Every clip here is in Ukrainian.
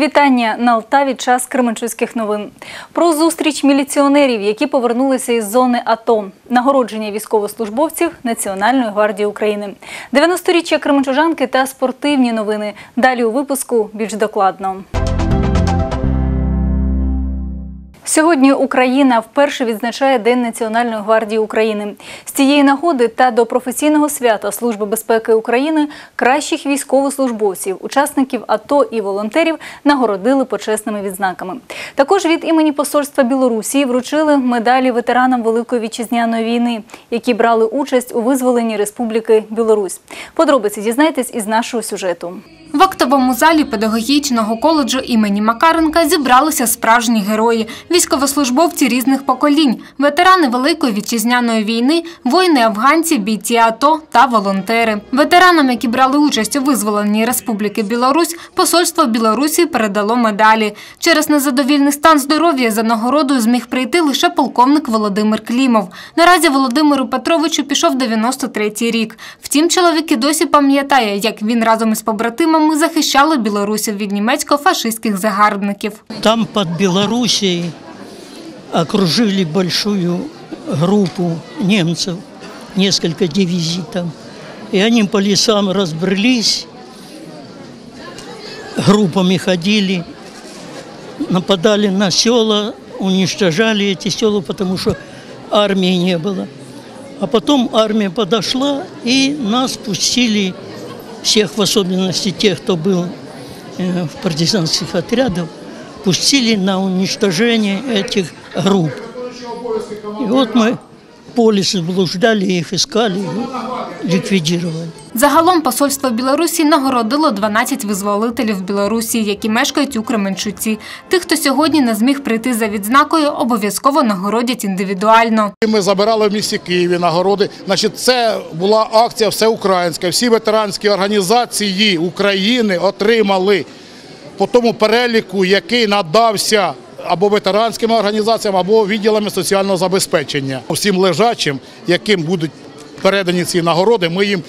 вітання на Алтаві. Час Кременчуцьких новин. Про зустріч міліціонерів, які повернулися із зони АТО, нагородження військовослужбовців Національної гвардії України, 90-річчя Кременчужанки та спортивні новини. Далі у випуску більш докладно. Сьогодні Україна вперше відзначає День Національної гвардії України. З цієї нагоди та до професійного свята Служби безпеки України кращих військовослужбовців, учасників АТО і волонтерів нагородили почесними відзнаками. Також від імені Посольства Білорусі вручили медалі ветеранам Великої вітчизняної війни, які брали участь у визволенні Республіки Білорусь. Подробиці дізнайтесь із нашого сюжету. В актовому залі педагогічного коледжу імені Макаренка зібралися справжні герої, військовослужбовці різних поколінь, ветерани Великої вітчизняної війни, воїни-афганці, бійці АТО та волонтери. Ветеранам, які брали участь у визволенні Республіки Білорусь, посольство Білорусі передало медалі. Через незадовільний стан здоров'я за нагородою зміг прийти лише полковник Володимир Клімов. Наразі Володимиру Петровичу пішов 93-й рік. Втім, чоловік і досі пам'ятає, як він разом із побратимами ми захищали білорусів від німецько-фашистських загарбників. Там под Белоруссией окружили большую группу немцев, несколько дивизий там. И они по лесам разбрелись, группами ходили, нападали на села, уничтожали эти села, потому что армии не было. А потом армия подошла и нас пустили всех, в особенности тех, кто был э, в партизанских отрядах, пустили на уничтожение этих групп. И вот мы по лесу блуждали, их искали, и ликвидировали. Загалом посольство Білорусі нагородило 12 визволителів Білорусі, які мешкають у Кременчуці. Тих, хто сьогодні не зміг прийти за відзнакою, обов'язково нагородять індивідуально. Ми забирали в місті Києві нагороди. Значить, це була акція всеукраїнська. Всі ветеранські організації України отримали по тому переліку, який надався або ветеранським організаціям, або відділами соціального забезпечення. Всім лежачим, яким будуть передані ці нагороди, ми їм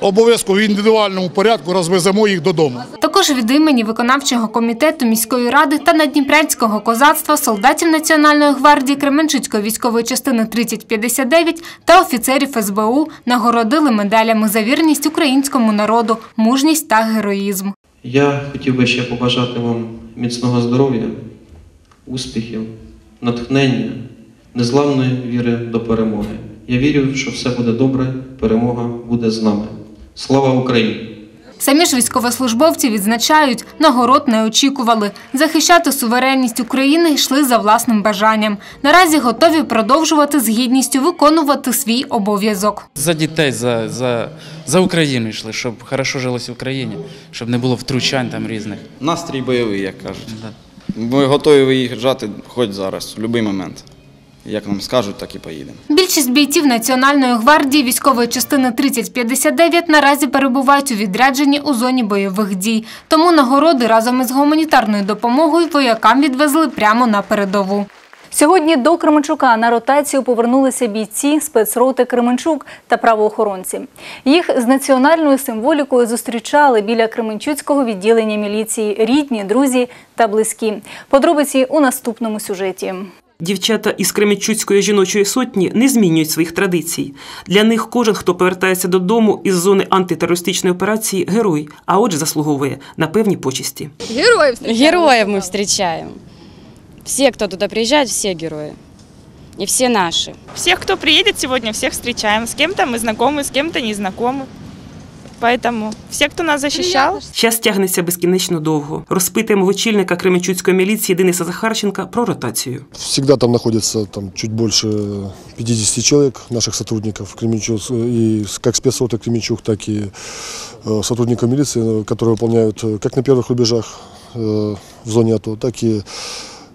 обов'язково в індивідуальному порядку розвеземо їх додому. Також від імені виконавчого комітету міської ради та надніпрянського козацтва солдатів Національної гвардії Кременчуцької військової частини 3059 та офіцерів СБУ нагородили медалями за вірність українському народу, мужність та героїзм. Я хотів би ще побажати вам міцного здоров'я, успіхів, натхнення, незламної віри до перемоги. Я вірю, що все буде добре, перемога буде з нами. Слава Україні! Самі ж військовослужбовці відзначають, нагород не очікували. Захищати суверенність України йшли за власним бажанням. Наразі готові продовжувати з гідністю виконувати свій обов'язок. За дітей, за, за, за Україну йшли, щоб хорошо жилося в Україні, щоб не було втручань там різних. Настрій бойовий, як кажуть. Ми готові виїжджати хоч зараз, в будь-який момент. Як нам скажуть, так і поїдемо. Більшість бійців Національної гвардії військової частини 3059 наразі перебувають у відрядженні у зоні бойових дій. Тому нагороди разом із гуманітарною допомогою воякам відвезли прямо на передову. Сьогодні до Кременчука на ротацію повернулися бійці спецроти Кременчук та правоохоронці. Їх з національною символікою зустрічали біля Кременчуцького відділення міліції рідні, друзі та близькі. Подробиці у наступному сюжеті. Дівчата із Кременчуцької жіночої сотні не змінюють своїх традицій. Для них кожен, хто повертається додому із зони антитерористичної операції, герой, а отже, заслуговує на певні почесті. Героев Героев мы встречаем. Все, кто туда приезжает, все герои. И все наши. Всех, кто приедет сегодня, всех встречаем. С кем-то мы знакомы, с кем-то не знакомы. Поэтому все, кто нас защищал, Час тягнеться безкінечно довго. Розпитуємо в очільника Кременчуцької міліції Дениса Захарченка про ротацію. Всегда там находится там, чуть больше 50 человек, наших сотрудников Кременчуг, и с- как спецроты Кременчуг, так и э, сотрудников милиции, э, которые выполняют э, как на первых рубежах э, в зоне АТО, так и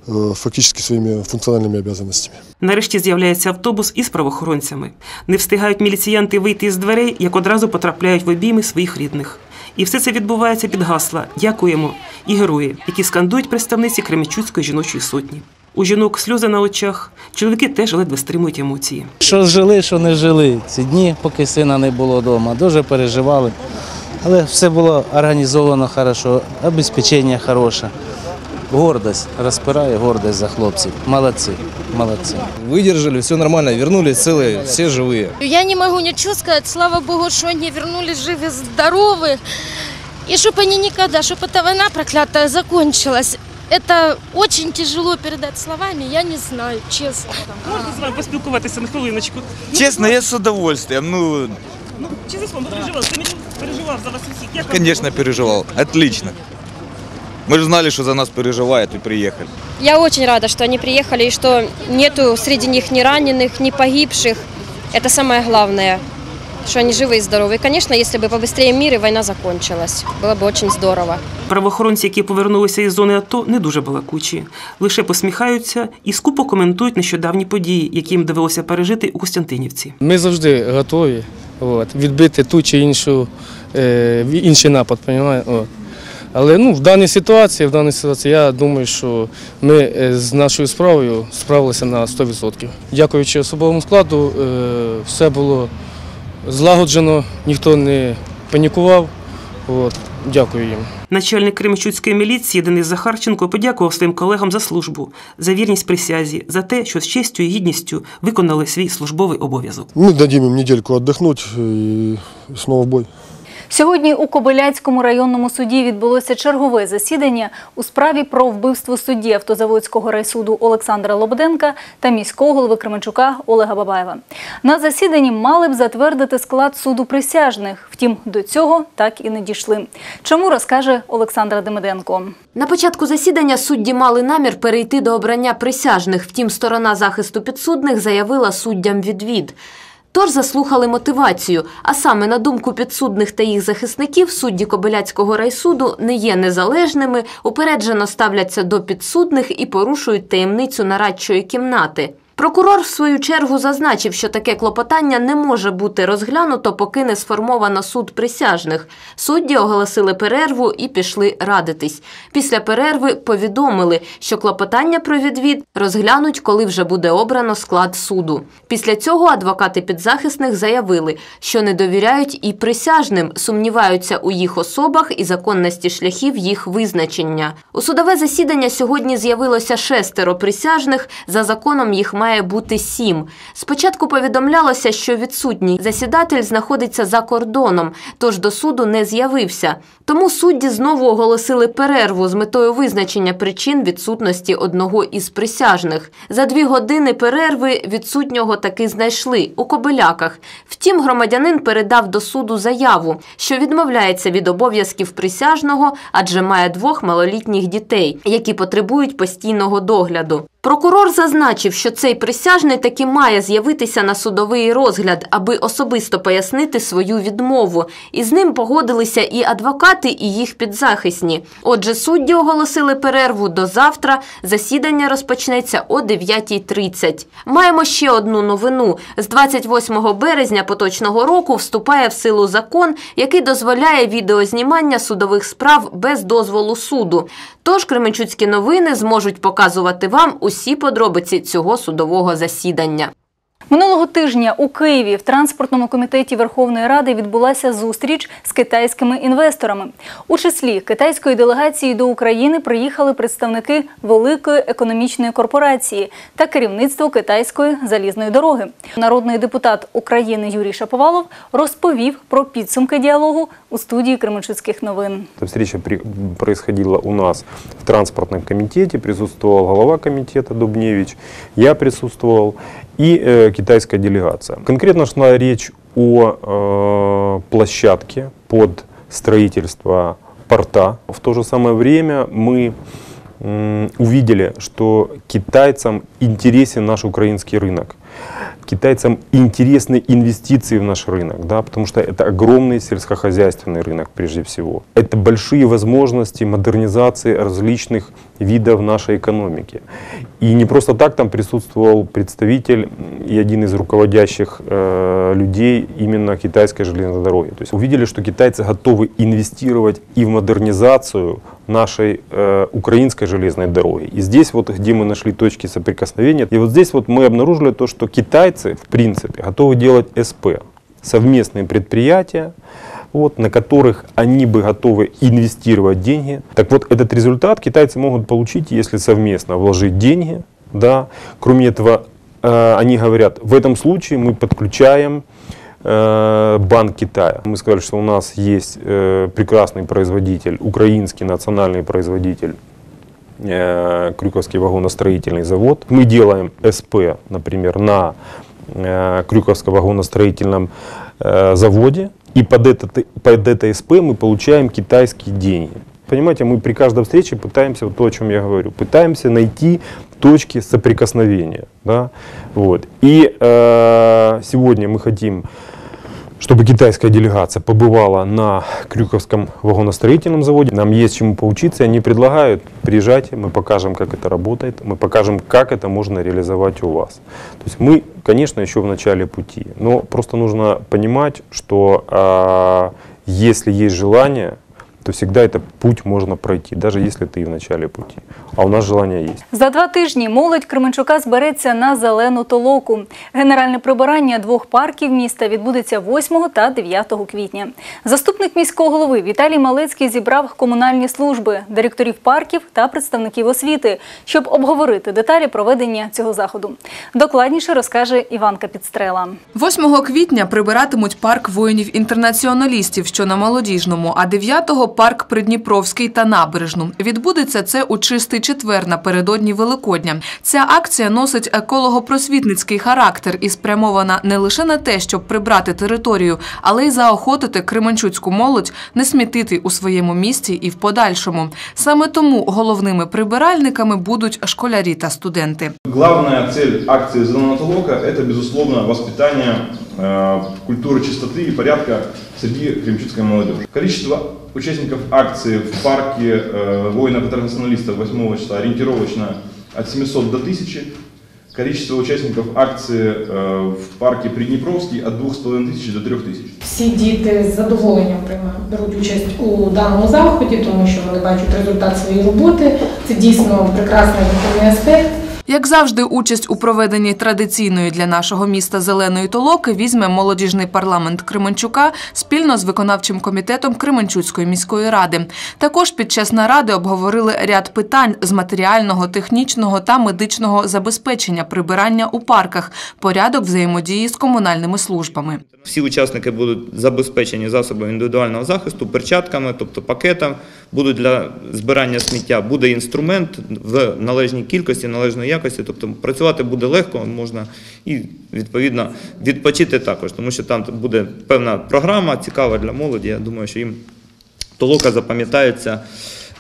э, фактически своими функциональными обязанностями. Нарешті з'являється автобус із правоохоронцями. Не встигають міліціянти вийти з дверей, як одразу потрапляють в обійми своїх рідних. І все це відбувається під гасла Дякуємо і герої, які скандують представниці Кременчуцької жіночої сотні. У жінок сльози на очах, чоловіки теж ледве стримують емоції. Що жили, що не жили. Ці дні, поки сина не було вдома, дуже переживали. Але все було організовано хорошо, обезпечення хороше Гордость розпирає гордость за хлопців. Молодці, молодці. Выдержали, все нормально, вернулись целые, все живые. Я не могу ничего сказать. Слава Богу, что они вернулись живы, здоровы. И чтобы они никогда, чтобы эта война проклятая закончилась. Это очень тяжело передать словами, я не знаю, честно. Можна з вами поспілкуватися на хвилиночку? Честно, я с удовольствием. Ну, Ну, чесно слово, переживав. Ти не переживав за вас усіх. Як вам конечно, переживал. Отлично. Мы же знали, что за нас переживают и приехали. Я очень рада, что они приехали и что нету среди них ни раненых, ни погибших. Это самое главное, что они живы и здоровы. И, конечно, если бы побыстрее мир и война закончилась, было бы очень здорово. Правоохоронці, які повернулися із зони АТО, не дуже балакучі, лише посміхаються і скупо коментують нещодавні події, які їм довелося пережити у Костянтинівці. Ми завжди готові от, відбити ту чи іншу, е, інший напад. Понімає? От. Але ну, в даній ситуації, в даній ситуації, я думаю, що ми е, з нашою справою справилися на 100%. Дякуючи особовому складу, е, все було злагоджено, ніхто не панікував. От. Дякую їм. Начальник Кременчуцької міліції Денис Захарченко подякував своїм колегам за службу, за вірність присязі, за те, що з честю і гідністю виконали свій службовий обов'язок. Мы дадим им недельку отдохнуть и снова в бой. Сьогодні у Кобиляцькому районному суді відбулося чергове засідання у справі про вбивство судді автозаводського райсуду Олександра Лободенка та міського голови Кременчука Олега Бабаєва. На засіданні мали б затвердити склад суду присяжних. Втім, до цього так і не дійшли. Чому розкаже Олександра Демиденко. На початку засідання судді мали намір перейти до обрання присяжних, втім сторона захисту підсудних заявила суддям відвід. Тож заслухали мотивацію, а саме на думку підсудних та їх захисників, судді Кобиляцького райсуду не є незалежними, упереджено ставляться до підсудних і порушують таємницю нарадчої кімнати. Прокурор, в свою чергу, зазначив, що таке клопотання не може бути розглянуто, поки не сформовано суд присяжних. Судді оголосили перерву і пішли радитись. Після перерви повідомили, що клопотання про відвід розглянуть, коли вже буде обрано склад суду. Після цього адвокати підзахисних заявили, що не довіряють і присяжним, сумніваються у їх особах і законності шляхів їх визначення. У судове засідання сьогодні з'явилося шестеро присяжних. За законом їх має бути сім. Спочатку повідомлялося, що відсутній засідатель знаходиться за кордоном, тож до суду не з'явився. Тому судді знову оголосили перерву з метою визначення причин відсутності одного із присяжних. За дві години перерви відсутнього таки знайшли у Кобиляках. Втім, громадянин передав до суду заяву, що відмовляється від обов'язків присяжного, адже має двох малолітніх дітей, які потребують постійного догляду. Прокурор зазначив, що цей присяжний таки має з'явитися на судовий розгляд, аби особисто пояснити свою відмову. І з ним погодилися і адвокати, і їх підзахисні. Отже, судді оголосили перерву до завтра. Засідання розпочнеться о 9.30. Маємо ще одну новину. З 28 березня поточного року вступає в силу закон, який дозволяє відеознімання судових справ без дозволу суду. Тож Кременчуцькі новини зможуть показувати вам усі подробиці цього судового засідання. Минулого тижня у Києві в транспортному комітеті Верховної Ради відбулася зустріч з китайськими інвесторами. У числі китайської делегації до України приїхали представники великої економічної корпорації та керівництво китайської залізної дороги. Народний депутат України Юрій Шаповалов розповів про підсумки діалогу у студії Кременчуцьких новин. Встреча при- происходила у нас в транспортном комитете, присутствовал глава комитета Дубневич, я присутствовал и э, китайская делегация. Конкретно шла речь о э, площадке под строительство порта. В то же самое время мы увидели, что китайцам интересен наш украинский рынок. Китайцам интересны инвестиции в наш рынок, да, потому что это огромный сельскохозяйственный рынок прежде всего. Это большие возможности модернизации различных видов нашей экономики. И не просто так там присутствовал представитель и один из руководящих э, людей именно китайской железной дороги. То есть увидели, что китайцы готовы инвестировать и в модернизацию нашей э, украинской железной дороги. И здесь вот, где мы нашли точки соприкосновения, и вот здесь вот мы обнаружили то, что китайцы, в принципе, готовы делать СП, совместные предприятия, вот, на которых они бы готовы инвестировать деньги. Так вот, этот результат китайцы могут получить, если совместно вложить деньги. Да. Кроме этого, э, они говорят, в этом случае мы подключаем э, Банк Китая. Мы сказали, что у нас есть э, прекрасный производитель, украинский национальный производитель э, Крюковский вагоностроительный завод. Мы делаем СП, например, на э, Крюковском вагоностроительном заводе, и под это, под это СП мы получаем китайские деньги. Понимаете, мы при каждой встрече пытаемся, вот то, о чем я говорю, пытаемся найти точки соприкосновения. Да? Вот. И э, сегодня мы хотим чтобы китайская делегация побывала на Крюковском вагоностроительном заводе. Нам есть чему поучиться. Они предлагают, приезжайте, мы покажем, как это работает, мы покажем, как это можно реализовать у вас. То есть мы, конечно, еще в начале пути, но просто нужно понимать, что а, если есть желание, то всегда этот путь можно пройти, даже если ты в начале пути. А у нас желание есть. За два тижні молодь Кременчука збереться на зелену толоку. Генеральне прибирання двох парків міста відбудеться 8 та 9 квітня. Заступник міського голови Віталій Малецький зібрав комунальні служби, директорів парків та представників освіти, щоб обговорити деталі проведення цього заходу. Докладніше розкаже Іванка Підстрела. 8 квітня прибиратимуть парк воїнів-інтернаціоналістів, що на молодіжному, а 9-го – парк Придніпровський та набережну. Відбудеться це у чистий четвер напередодні Великодня. Ця акція носить еколого-просвітницький характер і спрямована не лише на те, щоб прибрати територію, але й заохотити кременчуцьку молодь не смітити у своєму місті і в подальшому. Саме тому головними прибиральниками будуть школярі та студенти. Главная цель акции «Зеленая толока» – это, безусловно, воспитание э, культуры чистоты и порядка среди кремчуцкой молодежи. Количество участников акции в парке э, воинов-интернационалистов 8 числа ориентировочно от 700 до 1000. Количество участников акции э, в парке Приднепровский от 2500 до 3000. Всі діти з задоволенням приймають, беруть участь у даному заході, тому що вони бачать результат своєї роботи. Це дійсно прекрасний виховний аспект. Як завжди, участь у проведенні традиційної для нашого міста зеленої толоки візьме молодіжний парламент Кременчука спільно з виконавчим комітетом Кременчуцької міської ради. Також під час наради обговорили ряд питань з матеріального, технічного та медичного забезпечення прибирання у парках, порядок взаємодії з комунальними службами. Всі учасники будуть забезпечені засобами індивідуального захисту, перчатками, тобто пакетом, будуть для збирання сміття, буде інструмент в належній кількості, належної якості, тобто працювати буде легко, можна і відповідно відпочити також, тому що там буде певна програма, цікава для молоді. Я думаю, що їм толока запам'ятається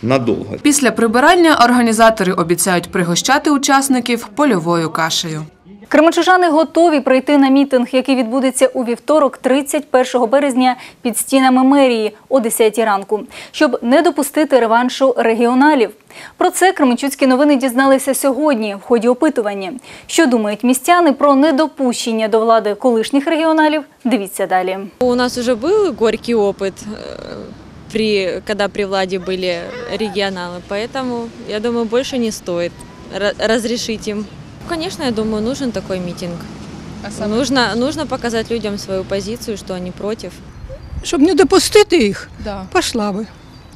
надовго. Після прибирання організатори обіцяють пригощати учасників польовою кашею. Кременчужани готові прийти на мітинг, який відбудеться у вівторок, 31 березня, під стінами мерії о 10 ранку, щоб не допустити реваншу регіоналів. Про це Кременчуцькі новини дізналися сьогодні в ході опитування. Що думають містяни про недопущення до влади колишніх регіоналів? Дивіться далі. У нас уже был горький опыт, э, при, когда при владе были регионалы, поэтому, я думаю, больше не стоит ра- разрешить им. Конечно, я думаю, нужен такой митинг. нужно, нужно показать людям свою позицию, что они против. Щоб не допустити їх, Да. пішла би.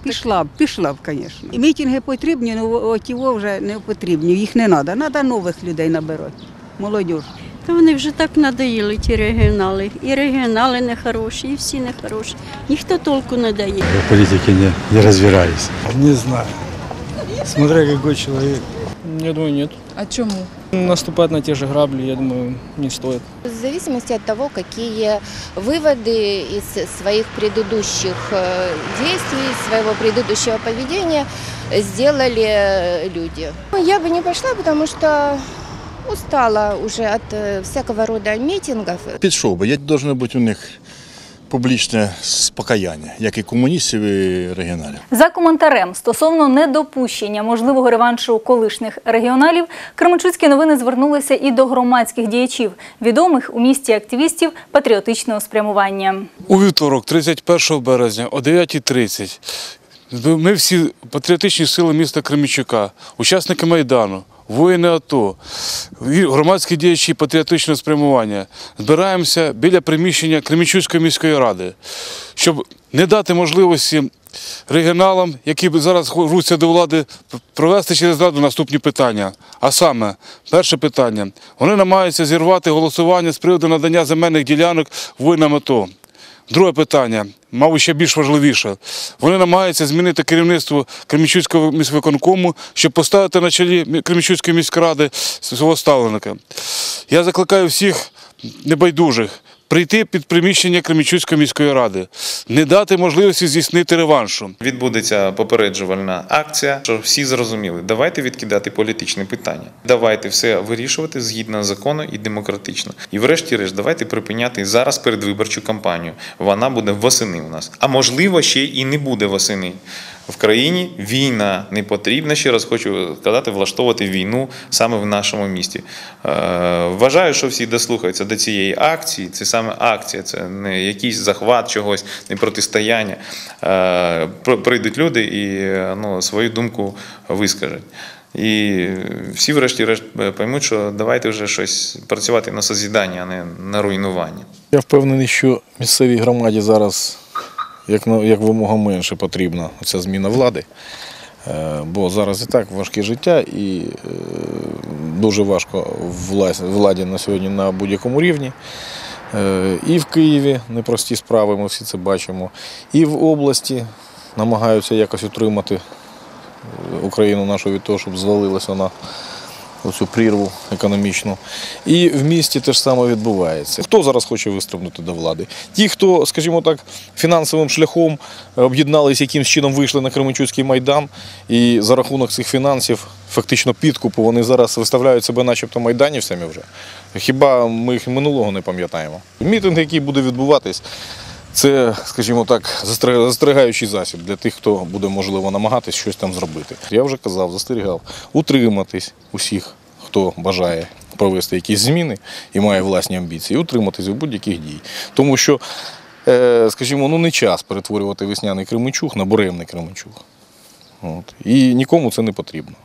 Пішла б, пішла б, звісно. Мітинги потрібні, але от вже не потрібні, їх не треба. Треба нових людей набирати, молодь. Та вони вже так надоїли, ті регіонали. І регіонали не хороші, і всі не хороші. Ніхто толку не дає. Я в политике не, не разбираюсь. Не знаю. Смотря какой человек. Я думаю, нет. А чему? Наступать на те же грабли, я думаю, не стоит. В зависимости от того, какие выводы из своих предыдущих э, действий, своего предыдущего поведения сделали э, люди. Я бы не пошла, потому что устала уже от э, всякого рода митингов. Підшов би. Є должно бути у них публічне спокаяння, як і комуністів, і регіоналів. За коментарем стосовно недопущення можливого реваншу колишніх регіоналів, Кременчуцькі новини звернулися і до громадських діячів, відомих у місті активістів патріотичного спрямування. У вівторок, 31 березня о 9.30 ми всі патріотичні сили міста Кремічука, учасники Майдану, воїни АТО, громадські діячі патріотичного спрямування збираємося біля приміщення Кременчуцької міської ради, щоб не дати можливості регіоналам, які зараз рвуться до влади, провести через раду наступні питання. А саме, перше питання: вони намагаються зірвати голосування з приводу надання земельних ділянок воїнам АТО. Друге питання, мабуть, ще більш важливіше. Вони намагаються змінити керівництво Кремічуцького міськвиконкому, щоб поставити на чолі мі- Кремічуцької міськради свого ставленика. Я закликаю всіх небайдужих прийти під приміщення Кремічуцької міської ради, не дати можливості здійснити реваншу. Відбудеться попереджувальна акція, щоб всі зрозуміли, давайте відкидати політичне питання. Давайте все вирішувати згідно закону і демократично. І врешті-решт, давайте припиняти зараз передвиборчу кампанію. Вона буде восени у нас. А можливо, ще і не буде восени. В країні війна не потрібно, ще раз хочу сказати, влаштовувати війну саме в нашому місті. Е, Вважаю, що всі дослухаються до цієї акції. Це саме акція, це не якийсь захват чогось, не протистояння. Е, Прийдуть люди і е, ну, свою думку вискажуть. І всі, врешті-решт, поймуть, що давайте вже щось працювати на созідання, а не на руйнування. Я впевнений, що місцевій громаді зараз як, як вимога менше потрібна ця зміна влади. Е, Бо зараз і так важке життя і е, дуже важко владі на сьогодні на будь-якому рівні. Е, І в Києві непрості справи, ми всі це бачимо. І в області намагаються якось утримати Україну нашу від того, щоб звалилася на оцю прірву економічну. І в місті те ж саме відбувається. Хто зараз хоче вистрибнути до влади? Ті, хто, скажімо так, фінансовим шляхом об'єднались, якимсь чином вийшли на Кременчуцький майдан, і за рахунок цих фінансів, фактично підкупу, вони зараз виставляють себе начебто майданівцями вже. Хіба ми їх минулого не пам'ятаємо? Мітинг, який буде відбуватись, це, скажімо так, застерігаючий засіб для тих, хто буде, можливо, намагатись щось там зробити. Я вже казав, застерігав, утриматись усіх, хто бажає провести якісь зміни і має власні амбіції, утриматись від будь-яких дій. Тому що, е, скажімо, ну не час перетворювати весняний Кременчуг на буремний Кременчуг. От. І нікому це не потрібно.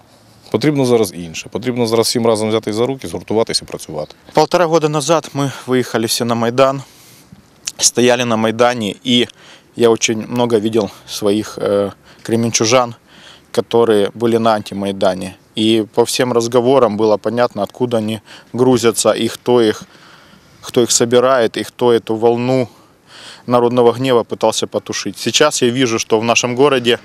Потрібно зараз інше. Потрібно зараз всім разом взяти за руки, згуртуватися і працювати. Полтора года назад мы выехали все на Майдан, стояли на Майдане, и я очень много видел своих э, кременчужан, которые были на антимайдане. И по всем разговорам было понятно, откуда они грузятся и кто их, кто их собирает, и кто эту волну народного гнева пытался потушить. Сейчас я вижу, что в нашем городе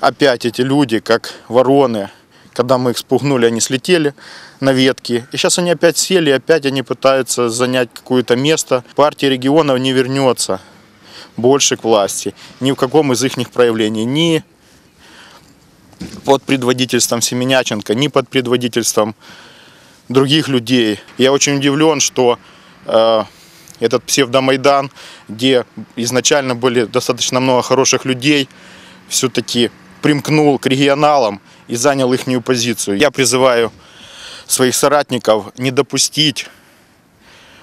опять эти люди, как вороны, когда мы их спугнули, они слетели на ветки. И сейчас они опять сели, опять они пытаются занять какое-то место. Партия регионов не вернется больше к власти. Ни в каком из их проявлений. Ни под предводительством Семеняченко, ни под предводительством других людей. Я очень удивлен, что э, этот псевдомайдан, где изначально были достаточно много хороших людей, все-таки примкнул к регионалам и занял их позицию. Я призываю своих соратников не допустить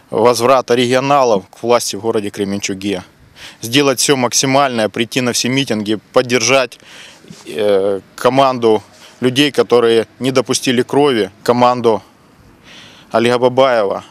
возврата регионалов к власти в городе Кременчуге. Сделать все максимальное, прийти на все митинги, поддержать э, команду людей, которые не допустили крови, команду Олега Бабаева,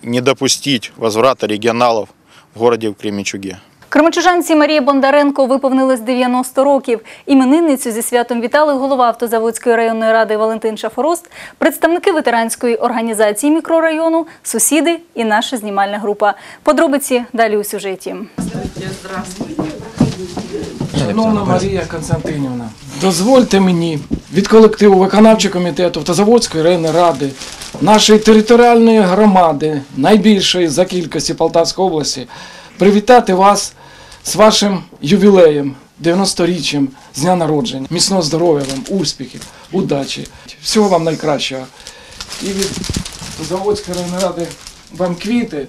не допустить возврата регионалов в городе Кременчуге. Кременчужанці Марії Бондаренко виповнилось 90 років. Іменинницю зі святом вітали голова Автозаводської районної ради Валентин Шафорост, представники ветеранської організації мікрорайону, сусіди і наша знімальна група. Подробиці далі у сюжеті. Шановна Марія Константинівна, дозвольте мені від колективу виконавчого комітету Автозаводської районної ради, нашої територіальної громади, найбільшої за кількості Полтавської області, привітати вас з вашим ювілеєм, 90-річчям з дня народження. Міцного здоров'я вам, успіхів, удачі, всього вам найкращого. І від Заводської районної ради вам квіти.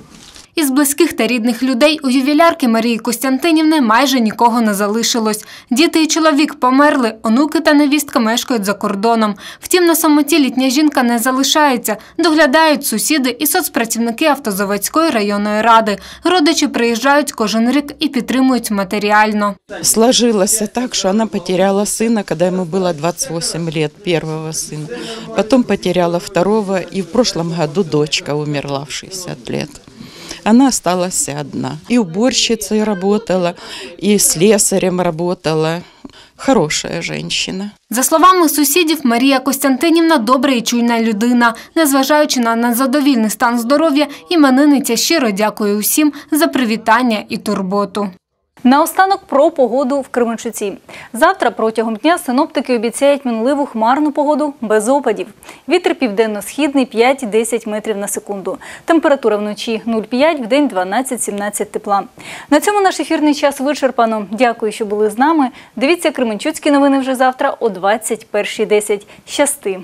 Із близьких та рідних людей у ювілярки Марії Костянтинівни майже нікого не залишилось. Діти і чоловік померли, онуки та невістка мешкають за кордоном. Втім, на самоті літня жінка не залишається. Доглядають сусіди і соцпрацівники Автозаводської районної ради. Родичі приїжджають кожен рік і підтримують матеріально. Сложилось так, что она потеряла сына, когда ему было 28 лет, первого сына. Потом потеряла второго, и в прошлом году дочка умерла в 60 лет. Она осталась одна. И уборщицей работала, и слесарем работала. Хорошая женщина. За словами сусідів, Марія Костянтинівна добра і чуйна людина. Незважаючи на незадовільний стан здоров'я, іменинниця щиро дякує усім за привітання і турботу. Наостанок про погоду в Кременчуці. Завтра протягом дня синоптики обіцяють мінливу хмарну погоду без опадів. Вітер південно-східний 5-10 метрів на секунду. Температура вночі 0,5, в день 12-17 тепла. На цьому наш ефірний час вичерпано. Дякую, що були з нами. Дивіться Кременчуцькі новини вже завтра о 21.10. Щасти!